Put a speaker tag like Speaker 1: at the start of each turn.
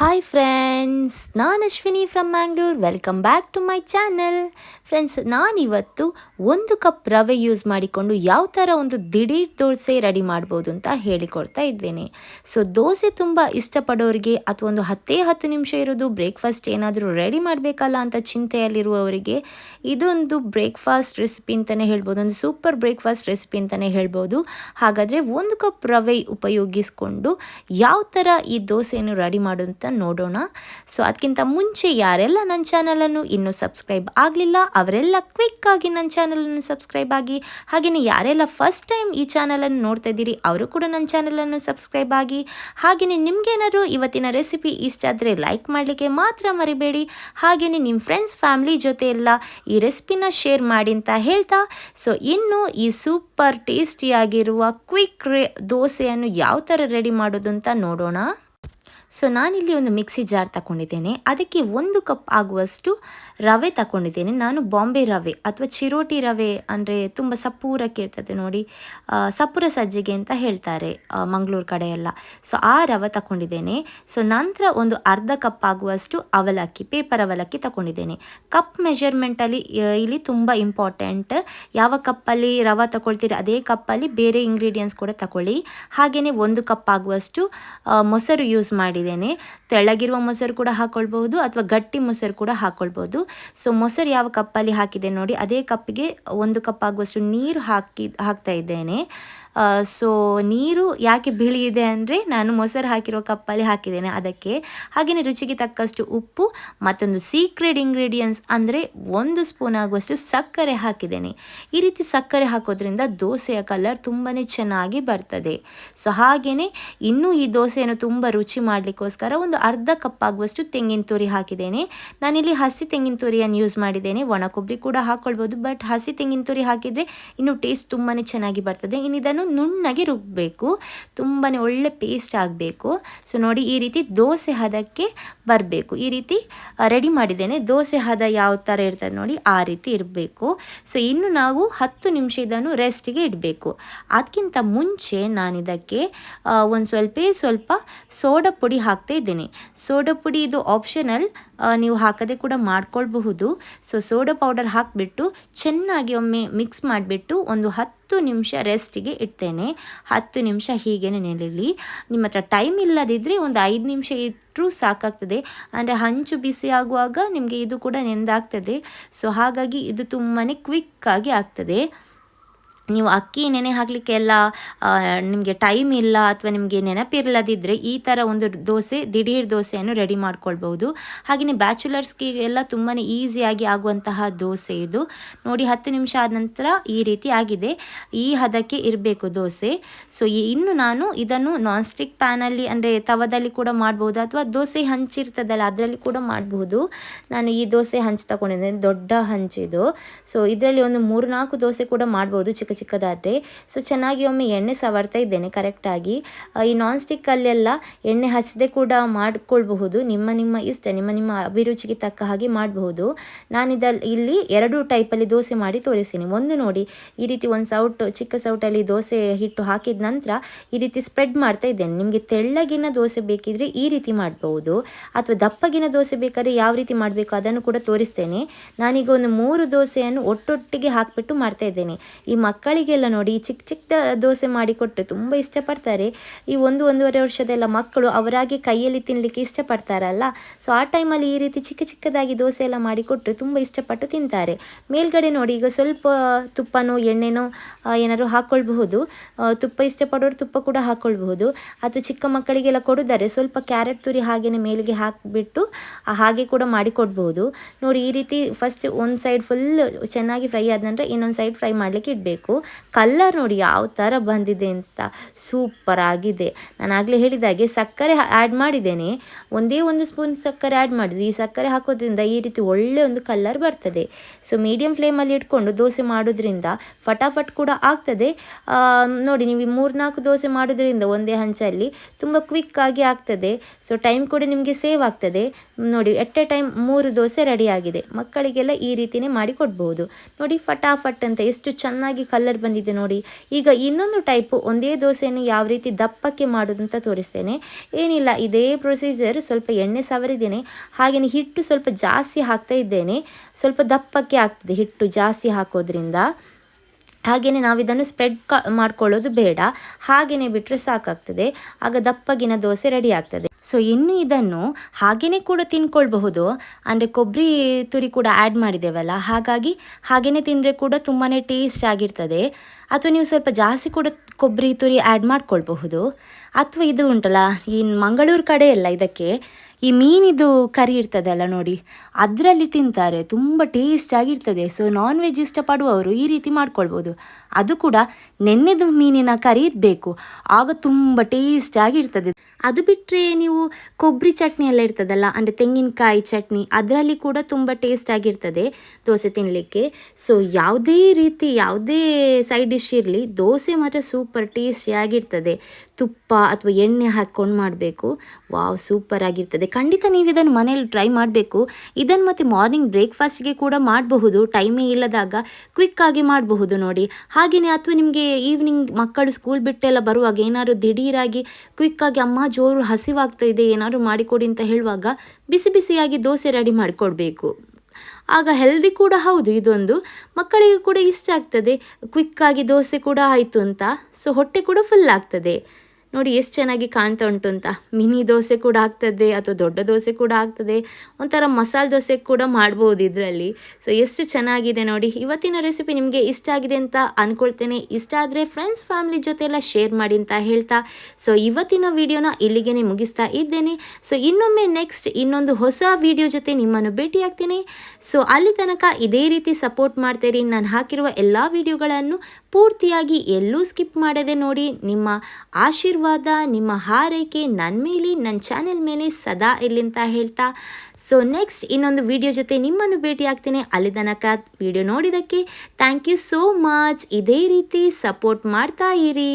Speaker 1: Hi friends ನಾನು Ashwini from Mangalore welcome back to my channel friends ನಾನಿವತ್ತು ಒಂದು cup ರವೆ ಯೂಸ್ ಮಾಡಿಕೊಂಡು ಯಾವ ಥರ ಒಂದು ದಿಢೀರ್ ದೋಸೆ ರೆಡಿ ಮಾಡ್ಬೋದು ಅಂತ ಹೇಳಿಕೊಡ್ತಾ ಇದ್ದೇನೆ. ಸೊ ದೋಸೆ ತುಂಬ ಇಷ್ಟಪಡೋರಿಗೆ ಅಥವಾ ಒಂದು ಹತ್ತೇ ಹತ್ತು ನಿಮಿಷ ಇರೋದು ಬ್ರೇಕ್ಫಾಸ್ಟ್ ಏನಾದರೂ ರೆಡಿ ಮಾಡಬೇಕಲ್ಲ ಅಂತ ಚಿಂತೆಯಲ್ಲಿರುವವರಿಗೆ ಇದೊಂದು ಬ್ರೇಕ್ಫಾಸ್ಟ್ ರೆಸಿಪಿ ಅಂತಲೇ ಹೇಳ್ಬೋದು. ಒಂದು ಸೂಪರ್ ಬ್ರೇಕ್ಫಾಸ್ಟ್ ರೆಸಿಪಿ ಅಂತಲೇ ಹೇಳ್ಬೋದು. ಹಾಗಾದರೆ ಒಂದು ಕಪ್ ರವೆ ಉಪಯೋಗಿಸಿಕೊಂಡು ಯಾವ ಥರ ಈ ದೋಸೆಯನ್ನು ರೆಡಿ ಮಾಡು ಅಂತ ನೋಡೋಣ. ಸೊ ಅದಕ್ಕಿಂತ ಮುಂಚೆ ಯಾರೆಲ್ಲ ನನ್ನ ಚಾನಲನ್ನು ಇನ್ನೂ ಸಬ್ಸ್ಕ್ರೈಬ್ ಆಗಲಿಲ್ಲ, ಅವರೆಲ್ಲ ಕ್ವಿಕ್ಕಾಗಿ ನನ್ನ ಚಾನಲನ್ನು ಸಬ್ಸ್ಕ್ರೈಬ್ ಆಗಿ ಹಾಗೆಯೇ ಯಾರೆಲ್ಲ ಫಸ್ಟ್ ಟೈಮ್ ಈ ಚಾನಲನ್ನು ನೋಡ್ತಾ ಇದ್ದೀರಿ, ಅವರು ಕೂಡ ನನ್ನ ಚಾನಲನ್ನು ಸಬ್ಸ್ಕ್ರೈಬ್ ಆಗಿ. ಹಾಗೆಯೇ ನಿಮ್ಗೇನಾದ್ರು ಇವತ್ತಿನ ರೆಸಿಪಿ ಇಷ್ಟ ಆದರೆ ಲೈಕ್ ಮಾಡಲಿಕ್ಕೆ ಮಾತ್ರ ಮರಿಬೇಡಿ. ಹಾಗೆಯೇ ನಿಮ್ಮ ಫ್ರೆಂಡ್ಸ್ ಫ್ಯಾಮಿಲಿ ಜೊತೆ ಎಲ್ಲ ಈ ರೆಸಿಪಿನ ಶೇರ್ ಮಾಡಿ ಅಂತ ಹೇಳ್ತಾ ಸೊ ಇನ್ನು ಈ ಸೂಪರ್ ಟೇಸ್ಟಿಯಾಗಿರುವ ಕ್ವಿಕ್ ರೇ ದೋಸೆಯನ್ನು ಯಾವ ಥರ ರೆಡಿ ಮಾಡೋದು ಅಂತ ನೋಡೋಣ. ಸೊ ನಾನಿಲ್ಲಿ ಒಂದು ಮಿಕ್ಸಿ ಜಾರ್ ತಗೊಂಡಿದ್ದೇನೆ ಅದಕ್ಕೆ ಒಂದು ಕಪ್ ಆಗುವಷ್ಟು ರವೆ ತಗೊಂಡಿದ್ದೇನೆ ನಾನು ಬಾಂಬೆ ರವೆ ಅಥವಾ ಚಿರೋಟಿ ರವೆ ಅಂದರೆ ತುಂಬ ಸಪೂರಕ್ಕೆ ಇರ್ತದೆ ನೋಡಿ. ಸಪ್ಪೂರ ಸಜ್ಜಿಗೆ ಅಂತ ಹೇಳ್ತಾರೆ ಮಂಗಳೂರು ಕಡೆಯೆಲ್ಲ. ಸೊ ಆ ರವೆ ತಗೊಂಡಿದ್ದೇನೆ ಸೊ ನಂತರ ಒಂದು ಅರ್ಧ ಕಪ್ ಆಗುವಷ್ಟು ಅವಲಕ್ಕಿ ಪೇಪರ್ ಅವಲಕ್ಕಿ ತಗೊಂಡಿದ್ದೇನೆ ಕಪ್ ಮೆಷರ್ಮೆಂಟಲ್ಲಿ ಇಲ್ಲಿ ತುಂಬ ಇಂಪಾರ್ಟೆಂಟ್ ಯಾವ ಕಪ್ಪಲ್ಲಿ ರವೆ ತಗೊಳ್ತೀರಿ ಅದೇ ಕಪ್ಪಲ್ಲಿ ಬೇರೆ ಇಂಗ್ರೀಡಿಯೆಂಟ್ಸ್ ಕೂಡ ತಗೊಳ್ಳಿ. ಹಾಗೆಯೇ ಒಂದು ಕಪ್ ಆಗುವಷ್ಟು ಮೊಸರು ಯೂಸ್ ಮಾಡಿದ್ದೇನೆ. ತೆಳಗಿರುವ ಮೊಸರು ಕೂಡ ಹಾಕೊಳ್ಬಹುದು ಅಥವಾ ಗಟ್ಟಿ ಮೊಸರು ಕೂಡ ಹಾಕೊಳ್ಬಹುದು. ಸೊ ಮೊಸರು ಯಾವ ಕಪ್ಪಲ್ಲಿ ಹಾಕಿದೆ ನೋಡಿ, ಅದೇ ಕಪ್ಪಿಗೆ ಒಂದು ಕಪ್ ಆಗುವಷ್ಟು ನೀರು ಹಾಕಿ, ಹಾಕ್ತಾ ಇದ್ದೇನೆ. ಸೊ ನೀರು ಯಾಕೆ ಬಿಳಿ ಇದೆ ಅಂದರೆ ನಾನು ಮೊಸರು ಹಾಕಿರೋ ಕಪ್ಪಲ್ಲಿ ಹಾಕಿದ್ದೇನೆ ಅದಕ್ಕೆ. ಹಾಗೆಯೇ ರುಚಿಗೆ ತಕ್ಕಷ್ಟು ಉಪ್ಪು, ಮತ್ತೊಂದು ಸೀಕ್ರೆಟ್ ಇಂಗ್ರೀಡಿಯೆಂಟ್ಸ್ ಅಂದರೆ ಒಂದು ಸ್ಪೂನ್ ಆಗುವಷ್ಟು ಸಕ್ಕರೆ ಹಾಕಿದ್ದೇನೆ. ಈ ರೀತಿ ಸಕ್ಕರೆ ಹಾಕೋದ್ರಿಂದ ದೋಸೆಯ ಕಲರ್ ತುಂಬಾ ಚೆನ್ನಾಗಿ ಬರ್ತದೆ. ಸೊ ಹಾಗೆಯೇ ಇನ್ನೂ ಈ ದೋಸೆಯನ್ನು ತುಂಬ ರುಚಿ ಮಾಡಲಿಕ್ಕೋಸ್ಕರ ಒಂದು ಅರ್ಧ ಕಪ್ ಆಗುವಷ್ಟು ತೆಂಗಿನ ತುರಿ ಹಾಕಿದ್ದೇನೆ. ನಾನಿಲ್ಲಿ ಹಸಿ ತೆಂಗಿನ ತುರಿಯನ್ನು ಯೂಸ್ ಮಾಡಿದ್ದೇನೆ. ಒಣ ಕೊಬ್ಬರಿ ಕೂಡ ಹಾಕ್ಕೊಳ್ಬೋದು ಬಟ್ ಹಸಿ ತೆಂಗಿನ ತುರಿ ಹಾಕಿದರೆ ಇನ್ನು ಟೇಸ್ಟ್ ತುಂಬಾ ಚೆನ್ನಾಗಿ ಬರ್ತದೆ. ಇನ್ನು ನುಣ್ಣಗೆ ರುಬ್ಬಬೇಕು ತುಂಬಾ ಒಳ್ಳೆ ಪೇಸ್ಟ್ ಆಗಬೇಕು. ಸೊ ನೋಡಿ ಈ ರೀತಿ ದೋಸೆ ಹದಕ್ಕೆ ಬರಬೇಕು. ಈ ರೀತಿ ರೆಡಿ ಮಾಡಿದ್ದೇನೆ. ದೋಸೆ ಹದ ಯಾವ ಥರ ಇರ್ತದೆ ನೋಡಿ ಆ ರೀತಿ ಇರಬೇಕು. ಸೊ ಇನ್ನು ನಾವು ಹತ್ತು ನಿಮಿಷ ಇದನ್ನು ರೆಸ್ಟಿಗೆ ಇಡಬೇಕು. ಅದಕ್ಕಿಂತ ಮುಂಚೆ ನಾನು ಇದಕ್ಕೆ ಒಂದು ಸ್ವಲ್ಪ ಸ್ವಲ್ಪ ಸೋಡಾ ಪುಡಿ ಹಾಕ್ತಾ ಇದ್ದೇನೆ. ಸೋಡಾ ಪುಡಿ ಇದು ಆಪ್ಷನಲ್ ನೀವು ಹಾಕದೆ ಕೂಡ ಮಾಡ್ಕೊಳ್ಬಹುದು. ಸೊ ಸೋಡಾ ಪೌಡರ್ ಹಾಕಿಬಿಟ್ಟು ಚೆನ್ನಾಗಿ ಒಮ್ಮೆ ಮಿಕ್ಸ್ ಮಾಡಿಬಿಟ್ಟು ಒಂದು ಹತ್ತು ನಿಮಿಷ ರೆಸ್ಟಿಗೆ ಇಡ್ತೇನೆ. ಹತ್ತು ನಿಮಿಷ ಹೀಗೇನೆ ನೆನೆಲಿ ನಿಮ್ಮ ಹತ್ರ ಟೈಮ್ ಇಲ್ಲದಿದ್ದರೆ ಒಂದು ಐದು ನಿಮಿಷ ಇಟ್ಟರೂ ಸಾಕಾಗ್ತದೆ. ಅಂದರೆ ಹಂಚು ಬಿಸಿ ಆಗುವಾಗ ನಿಮಗೆ ಇದು ಕೂಡ ನೆಂದಾಗ್ತದೆ. ಸೊ ಹಾಗಾಗಿ ಇದು ತುಂಬಾ ಕ್ವಿಕ್ಕಾಗಿ ಆಗ್ತದೆ. ನೀವು ಅಕ್ಕಿ ನೆನೆ ಹಾಕಲಿಕ್ಕೆ ಎಲ್ಲ ನಿಮಗೆ ಟೈಮ್ ಇಲ್ಲ ಅಥವಾ ನಿಮಗೆ ನೆನಪಿರಲ್ಲದಿದ್ದರೆ ಈ ಥರ ಒಂದು ದೋಸೆ, ದಿಢೀರ್ ದೋಸೆಯನ್ನು ರೆಡಿ ಮಾಡ್ಕೊಳ್ಬೋದು ಹಾಗೆಯೇ ಬ್ಯಾಚುಲರ್ಸ್ಗೆ ಎಲ್ಲ ತುಂಬಾ ಈಸಿಯಾಗಿ ಆಗುವಂತಹ ದೋಸೆ ಇದು. ನೋಡಿ, ಹತ್ತು ನಿಮಿಷ ಆದ ನಂತರ ಈ ರೀತಿ ಆಗಿದೆ. ಈ ಹದಕ್ಕೆ ಇರಬೇಕು ದೋಸೆ. ಸೊ ಇನ್ನು ನಾನು ಇದನ್ನು ನಾನ್ ಸ್ಟಿಕ್ ಪ್ಯಾನಲ್ಲಿ ಅಂದರೆ ತವದಲ್ಲಿ ಕೂಡ ಮಾಡ್ಬೋದು ಅಥವಾ ದೋಸೆ ಹಂಚಿರ್ತದಲ್ಲ ಅದರಲ್ಲಿ ಕೂಡ ಮಾಡಬಹುದು. ನಾನು ಈ ದೋಸೆ ಹಂಚು ತಗೊಂಡಿದ್ದೇನೆ, ದೊಡ್ಡ ಹಂಚಿದು ಸೊ ಇದರಲ್ಲಿ ಒಂದು ಮೂರು ನಾಲ್ಕು ದೋಸೆ ಕೂಡ ಮಾಡ್ಬೋದು ಚಿಕ್ಕ ಚಿಕ್ಕದಾದರೆ ಸೊ ಚೆನ್ನಾಗಿ ಒಮ್ಮೆ ಎಣ್ಣೆ ಸವರ್ತಾ ಇದ್ದೇನೆ ಕರೆಕ್ಟಾಗಿ ಈ ನಾನ್ ಸ್ಟಿಕ್ಕಲ್ಲೆಲ್ಲ ಎಣ್ಣೆ ಹಚ್ಚದೆ ಕೂಡ ಮಾಡಿಕೊಳ್ಬಹುದು. ನಿಮ್ಮ ನಿಮ್ಮ ಇಷ್ಟ, ನಿಮ್ಮ ನಿಮ್ಮ ಅಭಿರುಚಿಗೆ ತಕ್ಕ ಹಾಗೆ ಮಾಡಬಹುದು. ನಾನಿದಲ್ಲಿ ಇಲ್ಲಿ ಎರಡು ಟೈಪಲ್ಲಿ ದೋಸೆ ಮಾಡಿ ತೋರಿಸ್ತೀನಿ. ಒಂದು ನೋಡಿ, ಈ ರೀತಿ ಒಂದು ಸೌಟು, ಚಿಕ್ಕ ಸೌಟಲ್ಲಿ ದೋಸೆ ಹಿಟ್ಟು ಹಾಕಿದ ನಂತರ ಈ ರೀತಿ ಸ್ಪ್ರೆಡ್ ಮಾಡ್ತಾ ಇದ್ದೇನೆ. ನಿಮಗೆ ತೆಳ್ಳಗಿನ ದೋಸೆ ಬೇಕಿದ್ರೆ ಈ ರೀತಿ ಮಾಡಬಹುದು. ಅಥವಾ ದಪ್ಪಗಿನ ದೋಸೆ ಬೇಕಾದ್ರೆ ಯಾವ ರೀತಿ ಮಾಡಬೇಕು ಅದನ್ನು ಕೂಡ ತೋರಿಸ್ತೇನೆ. ನಾನೀಗ ಒಂದು ಮೂರು ದೋಸೆಯನ್ನು ಒಟ್ಟೊಟ್ಟಿಗೆ ಹಾಕಿಬಿಟ್ಟು ಮಾಡ್ತಾ ಇದ್ದೇನೆ. ಈ ಮಕ್ಕಳಿಗೆಲ್ಲ ನೋಡಿ ಚಿಕ್ಕ ಚಿಕ್ಕ ದೋಸೆ ಮಾಡಿಕೊಟ್ಟರೆ ತುಂಬ ಇಷ್ಟಪಡ್ತಾರೆ. ಈ ಒಂದು ಒಂದೂವರೆ ವರ್ಷದೆಲ್ಲ ಮಕ್ಕಳು ಅವರಾಗಿ ಕೈಯಲ್ಲಿ ತಿನ್ನಲಿಕ್ಕೆ ಇಷ್ಟಪಡ್ತಾರಲ್ಲ. ಸೊ ಆ ಟೈಮಲ್ಲಿ ಈ ರೀತಿ ಚಿಕ್ಕ ಚಿಕ್ಕದಾಗಿ ದೋಸೆ ಎಲ್ಲ ಮಾಡಿಕೊಟ್ಟು ತುಂಬ ಇಷ್ಟಪಟ್ಟು ತಿಂತಾರೆ. ಮೇಲ್ಗಡೆ ನೋಡಿ ಈಗ ಸ್ವಲ್ಪ ತುಪ್ಪನೋ, ಎಣ್ಣೆನೋ ಏನಾದ್ರು ಹಾಕ್ಕೊಳ್ಬಹುದು ತುಪ್ಪ ಇಷ್ಟಪಡೋರು ತುಪ್ಪ ಕೂಡ ಹಾಕ್ಕೊಳ್ಬಹುದು ಅಥವಾ ಚಿಕ್ಕ ಮಕ್ಕಳಿಗೆಲ್ಲ ಕೊಡುದಾರೆ ಸ್ವಲ್ಪ ಕ್ಯಾರೆಟ್ ತುರಿ ಹಾಗೆಯೇ ಮೇಲಿಗೆ ಹಾಕಿಬಿಟ್ಟು ಹಾಗೆ ಕೂಡ ಮಾಡಿಕೊಡ್ಬಹುದು ನೋಡಿ ಈ ರೀತಿ ಫಸ್ಟ್ ಒಂದು ಸೈಡ್ ಫುಲ್ ಚೆನ್ನಾಗಿ ಫ್ರೈ ಆದ ನಂತರ ಇನ್ನೊಂದು ಸೈಡ್ ಫ್ರೈ ಮಾಡಲಿಕ್ಕೆ ಇಡಬೇಕು. ಕಲರ್ ನೋಡಿ ಯಾವ ಥರ ಬಂದಿದೆ ಅಂತ ಸೂಪರ್ ಆಗಿದೆ. ನಾನು ಆಗಲೇ ಹೇಳಿದಾಗೆ ಸಕ್ಕರೆ ಆ್ಯಡ್ ಮಾಡಿದ್ದೇನೆ. ಒಂದೇ ಒಂದು ಸ್ಪೂನ್ ಸಕ್ಕರೆ ಆ್ಯಡ್ ಮಾಡಿದ್ವಿ ಈ ಸಕ್ಕರೆ ಹಾಕೋದ್ರಿಂದ ಈ ರೀತಿ ಒಳ್ಳೆ ಒಂದು ಕಲ್ಲರ್ ಬರ್ತದೆ. ಸೊ ಮೀಡಿಯಂ ಫ್ಲೇಮಲ್ಲಿ ಇಟ್ಕೊಂಡು ದೋಸೆ ಮಾಡೋದ್ರಿಂದ ಫಟಾಫಟ್ ಕೂಡ ಆಗ್ತದೆ. ನೋಡಿ, ನೀವು ಮೂರ್ನಾಲ್ಕು ದೋಸೆ ಮಾಡೋದ್ರಿಂದ ಒಂದೇ ಹಂಚಲ್ಲಿ ತುಂಬ ಕ್ವಿಕ್ ಆಗಿ ಆಗ್ತದೆ. ಸೊ ಟೈಮ್ ಕೂಡ ನಿಮಗೆ ಸೇವ್ ಆಗ್ತದೆ. ನೋಡಿ ಎಟ್ ಎ ಟೈಮ್ ಮೂರು ದೋಸೆ ರೆಡಿ ಆಗಿದೆ. ಮಕ್ಕಳಿಗೆಲ್ಲ ಈ ರೀತಿಯೇ ಮಾಡಿ ಕೊಡ್ಬೋದು. ನೋಡಿ, ಫಟಾಫಟ್ ಅಂತ ಎಷ್ಟು ಚೆನ್ನಾಗಿ ಕಲರ್ ಕಲರ್ ಬಂದಿದೆ ನೋಡಿ. ಈಗ ಇನ್ನೊಂದು ಟೈಪು ಒಂದೇ ದೋಸೆಯನ್ನು ಯಾವ ರೀತಿ ದಪ್ಪಕ್ಕೆ ಮಾಡೋದು ಅಂತ ತೋರಿಸ್ತೇನೆ. ಏನಿಲ್ಲ, ಇದೇ ಪ್ರೊಸೀಜರ್ ಸ್ವಲ್ಪ ಎಣ್ಣೆ ಸವರಿದ್ದೇನೆ. ಹಾಗೆಯೇ ಹಿಟ್ಟು ಸ್ವಲ್ಪ ಜಾಸ್ತಿ ಹಾಕ್ತಾ ಇದ್ದೇನೆ. ಸ್ವಲ್ಪ ದಪ್ಪಕ್ಕೆ ಆಗ್ತದೆ ಹಿಟ್ಟು ಜಾಸ್ತಿ ಹಾಕೋದ್ರಿಂದ. ಹಾಗೆಯೇ ನಾವು ಇದನ್ನು ಸ್ಪ್ರೆಡ್ ಮಾಡ್ಕೊಳ್ಳೋದು ಬೇಡ. ಹಾಗೆಯೇ ಬಿಟ್ಟರೆ ಸಾಕಾಗ್ತದೆ. ಆಗ ದಪ್ಪಗಿನ ದೋಸೆ ರೆಡಿ ಆಗ್ತದೆ. ಸೊ ಇನ್ನು ಇದನ್ನು ಹಾಗೆಯೇ ಕೂಡ ತಿನ್ಕೊಳ್ಬಹುದು. ಅಂದರೆ ಕೊಬ್ಬರಿ ತುರಿ ಕೂಡ ಆ್ಯಡ್ ಮಾಡಿದ್ದೇವಲ್ಲ, ಹಾಗಾಗಿ ಹಾಗೆಯೇ ತಿಂದರೆ ಕೂಡ ತುಂಬಾ ಟೇಸ್ಟ್ ಆಗಿರ್ತದೆ. ಅಥವಾ ನೀವು ಸ್ವಲ್ಪ ಜಾಸ್ತಿ ಕೂಡ ಕೊಬ್ಬರಿ ತುರಿ ಆ್ಯಡ್ ಮಾಡ್ಕೊಳ್ಬಹುದು. ಅಥವಾ ಇದು ಉಂಟಲ್ಲ, ಈ ಮಂಗಳೂರು ಕಡೆ ಎಲ್ಲ ಇದಕ್ಕೆ. ಈ ಮೀನಿದು ಕರಿ ಇರ್ತದಲ್ಲ ನೋಡಿ, ಅದರಲ್ಲಿ ತಿಂತಾರೆ, ತುಂಬ ಟೇಸ್ಟ್ ಆಗಿರ್ತದೆ. ಸೊ ನಾನ್ ವೆಜ್ ಇಷ್ಟಪಡುವವರು ಈ ರೀತಿ ಮಾಡ್ಕೊಳ್ಬೋದು. ಅದು ಕೂಡ ನೆನ್ನೆದು ಮೀನಿನ ಕರಿ ಇರಬೇಕು, ಆಗ ತುಂಬ ಟೇಸ್ಟ್ ಆಗಿರ್ತದೆ. ಅದು ಬಿಟ್ಟರೆ ನೀವು ಕೊಬ್ಬರಿ ಚಟ್ನಿ ಎಲ್ಲ ಇರ್ತದಲ್ಲ, ಅಂದರೆ ತೆಂಗಿನಕಾಯಿ ಚಟ್ನಿ, ಅದರಲ್ಲಿ ಕೂಡ ತುಂಬ ಟೇಸ್ಟ್ ಆಗಿರ್ತದೆ ದೋಸೆ ತಿನ್ನಲಿಕ್ಕೆ ಸೊ ಯಾವುದೇ ರೀತಿ, ಯಾವುದೇ ಸೈಡ್ ಡಿಶ್ ಇರಲಿ, ದೋಸೆ ಮಾತ್ರ ಸೂಪರ್ ಟೇಸ್ಟಿ ಆಗಿರ್ತದೆ. ತುಪ್ಪ ಅಥವಾ ಎಣ್ಣೆ ಹಾಕ್ಕೊಂಡು ಮಾಡಬೇಕು. ವಾವ್ ಸೂಪರ್ ಆಗಿರ್ತದೆ. ಖಂಡಿತ ನೀವು ಇದನ್ನು ಮನೇಲಿ ಟ್ರೈ ಮಾಡಬೇಕು. ಇದನ್ನು ಮತ್ತು ಮಾರ್ನಿಂಗ್ ಬ್ರೇಕ್ಫಾಸ್ಟ್ಗೆ ಕೂಡ ಮಾಡಬಹುದು. ಟೈಮೇ ಇಲ್ಲದಾಗ ಕ್ವಿಕ್ಕಾಗಿ ಮಾಡಬಹುದು ನೋಡಿ. ಹಾಗೆಯೇ ಅಥವಾ ನಿಮಗೆ ಈವ್ನಿಂಗ್ ಮಕ್ಕಳು ಸ್ಕೂಲ್ ಬಿಟ್ಟೆಲ್ಲ ಬರುವಾಗ ಏನಾದರೂ ದಿಢೀರಾಗಿ ಕ್ವಿಕ್ಕಾಗಿ ಅಮ್ಮ ಜೋರು ಹಸಿವಾಗ್ತಾ ಇದೆ ಏನಾದರೂ ಮಾಡಿಕೊಡಿ ಅಂತ ಹೇಳುವಾಗ ಬಿಸಿ ಬಿಸಿಯಾಗಿ ದೋಸೆ ರೆಡಿ ಮಾಡಿಕೊಡ್ಬೇಕು. ಆಗ ಹೆಲ್ದಿ ಕೂಡ ಹೌದು ಇದೊಂದು. ಮಕ್ಕಳಿಗೆ ಕೂಡ ಇಷ್ಟ ಆಗ್ತದೆ. ಕ್ವಿಕ್ಕಾಗಿ ದೋಸೆ ಕೂಡ ಆಯಿತು ಅಂತ. ಸೊ ಹೊಟ್ಟೆ ಕೂಡ ಫುಲ್ ಆಗ್ತದೆ. ನೋಡಿ ಎಷ್ಟು ಚೆನ್ನಾಗಿ ಕಾಣ್ತಾ ಉಂಟು ಅಂತ. ಮಿನಿ ದೋಸೆ ಕೂಡ ಆಗ್ತದೆ, ಅಥವಾ ದೊಡ್ಡ ದೋಸೆ ಕೂಡ ಆಗ್ತದೆ. ಒಂಥರ ಮಸಾಲೆ ದೋಸೆ ಕೂಡ ಮಾಡ್ಬೋದು ಇದರಲ್ಲಿ. ಸೊ ಎಷ್ಟು ಚೆನ್ನಾಗಿದೆ ನೋಡಿ. ಇವತ್ತಿನ ರೆಸಿಪಿ ನಿಮಗೆ ಇಷ್ಟ ಆಗಿದೆ ಅಂತ ಅಂದ್ಕೊಳ್ತೇನೆ ಇಷ್ಟ ಆದರೆ ಫ್ರೆಂಡ್ಸ್ ಫ್ಯಾಮಿಲಿ ಜೊತೆ ಎಲ್ಲ ಶೇರ್ ಮಾಡಿ ಅಂತ ಹೇಳ್ತಾ. ಸೊ ಇವತ್ತಿನ ವಿಡಿಯೋನ ಇಲ್ಲಿಗೆ ಮುಗಿಸ್ತಾ ಇದ್ದೇನೆ. ಸೊ ಇನ್ನೊಮ್ಮೆ ನೆಕ್ಸ್ಟ್ ಇನ್ನೊಂದು ಹೊಸ ವಿಡಿಯೋ ಜೊತೆ ನಿಮ್ಮನ್ನು ಭೇಟಿಯಾಗ್ತೀನಿ. ಸೊ ಅಲ್ಲಿ ತನಕ ಇದೇ ರೀತಿ ಸಪೋರ್ಟ್ ಮಾಡ್ತೀರಿ ನಾನು ಹಾಕಿರುವ ಎಲ್ಲ ವಿಡಿಯೋಗಳನ್ನು ಪೂರ್ತಿಯಾಗಿ ಎಲ್ಲೂ ಸ್ಕಿಪ್ ಮಾಡದೆ ನೋಡಿ. ನಿಮ್ಮ ಆಶೀರ್ವಾದ, ನಿಮ್ಮ ಹಾರೈಕೆ ನನ್ನ ಮೇಲೆ ನನ್ನ ಚಾನೆಲ್ ಮೇಲೆ ಸದಾ ಇರಲಿ ಅಂತ ಹೇಳ್ತಾ. ಸೊ ನೆಕ್ಸ್ಟ್ ಇನ್ನೊಂದು ವಿಡಿಯೋ ಜೊತೆ ನಿಮ್ಮನ್ನು ಭೇಟಿ ಆಗ್ತೇನೆ. ಅಲ್ಲಿ ತನಕ ವಿಡಿಯೋ ನೋಡಿದ್ದಕ್ಕೆ ಥ್ಯಾಂಕ್ ಯು ಸೋ ಮಚ್ ಇದೇ ರೀತಿ ಸಪೋರ್ಟ್ ಮಾಡ್ತಾ ಇರಿ.